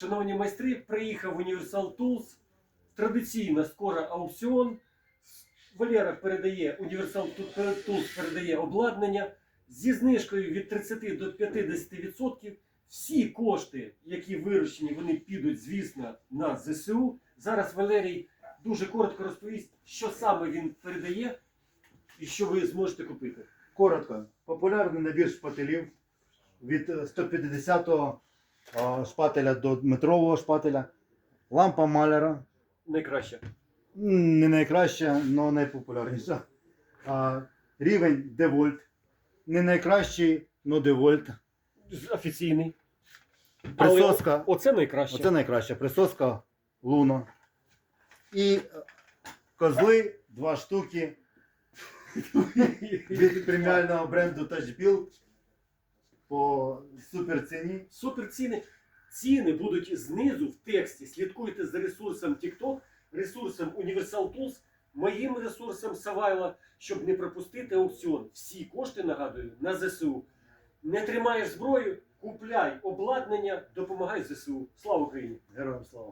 Шановні майстри, приїхав Universal Tools. Традиційно скоро аукціон. Валера передає Universal Tools передає обладнання зі знижкою від 30 до 50%. Всі кошти, які виручені, вони підуть, звісно, на ЗСУ. Зараз Валерій дуже коротко розповість, що саме він передає і що ви зможете купити. Коротко. Популярний набір шпателів від 150-го а, шпателя до метрового шпателя. Лампа маляра. Найкраще. М, Не найкраща, але найпопулярніша. А, рівень девольт. Не найкращий, але девольт. Офіційний. Присоска. Але оце найкраще. Оце найкраща. Присоска Луна. І е, козли два штуки від преміального бренду Touch Build по Суперціни. ціни. Ціни будуть знизу в тексті. Слідкуйте за ресурсом TikTok, ресурсом Universal Tools, моїм ресурсом Савайла, щоб не пропустити аукціон. Всі кошти, нагадую, на ЗСУ. Не тримаєш зброю, купляй обладнання, допомагай ЗСУ. Слава Україні! Героям слава.